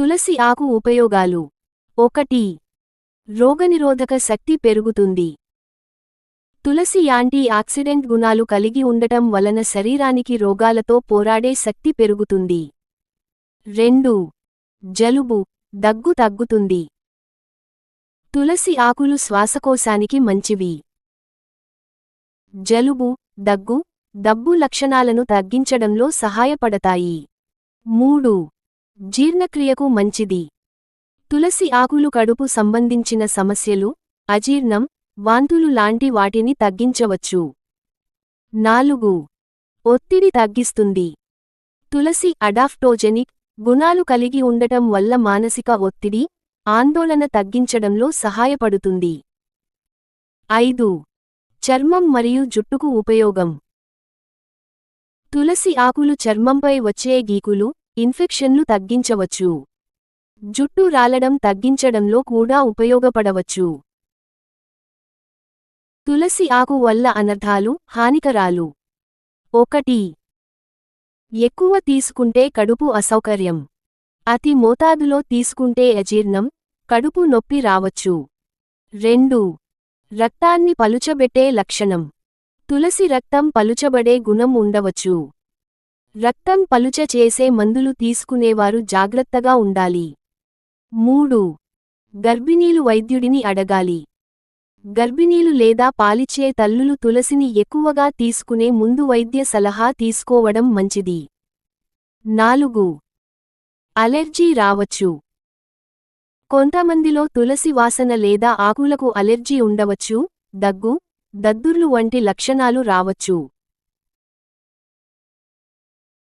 తులసి ఆకు ఉపయోగాలు. ఒకటి. రోగనిరోధక శక్తి పెరుగుతుంది. తులసి యాంటీ ఆక్సిడెంట్ గుణాలు కలిగి ఉండటం వలన శరీరానికి రోగాలతో పోరాడే శక్తి పెరుగుతుంది. రెండు. జలుబు దగ్గు తగ్గుతుంది. తులసి ఆకులు శ్వాసకోశానికి మంచివి. జలుబు దగ్గు దబ్బు లక్షణాలను తగ్గించడంలో సహాయపడతాయి. మూడు. జీర్ణక్రియకు మంచిది. తులసి ఆకులు కడుపు సంబంధించిన సమస్యలు అజీర్ణం వాంతులు లాంటి వాటిని తగ్గించవచ్చు. నాలుగు. ఒత్తిడి తగ్గిస్తుంది. తులసి అడాఫ్టోజెనిక్ గుణాలు కలిగి ఉండటం వల్ల మానసిక ఒత్తిడి ఆందోళన తగ్గించడంలో సహాయపడుతుంది. ఐదు. చర్మం మరియు జుట్టుకు ఉపయోగం. తులసి ఆకులు చర్మంపై వచ్చే గీకులు ఇన్ఫెక్షన్లు తగ్గించవచ్చు. జుట్టు రాలడం తగ్గించడంలో కూడా ఉపయోగపడవచ్చు. తులసి ఆకు వల్ల అనర్థాలు హానికరాలు. ఒకటి. ఎక్కువ తీసుకుంటే కడుపు అసౌకర్యం. అతి మోతాదులో తీసుకుంటే అజీర్ణం కడుపు నొప్పి రావచ్చు. రెండు. రక్తాన్ని పలుచబెట్టే లక్షణం. తులసి రక్తం పలుచబడే గుణం ఉండవచ్చు. రక్తం పలుచ చేసే మందులు తీసుకునేవారు జాగ్రత్తగా ఉండాలి. మూడు. గర్భిణీలు వైద్యుడిని అడగాలి. గర్భిణీలు లేదా పాలిచ్చే తల్లులు తులసిని ఎక్కువగా తీసుకునే ముందు వైద్య సలహా తీసుకోవడం మంచిది. నాలుగు. అలెర్జీ రావచ్చు. కొంతమందిలో తులసి వాసన లేదా ఆకులకు అలెర్జీ ఉండవచ్చు దగ్గు దద్దుర్లు వంటి లక్షణాలు రావచ్చు.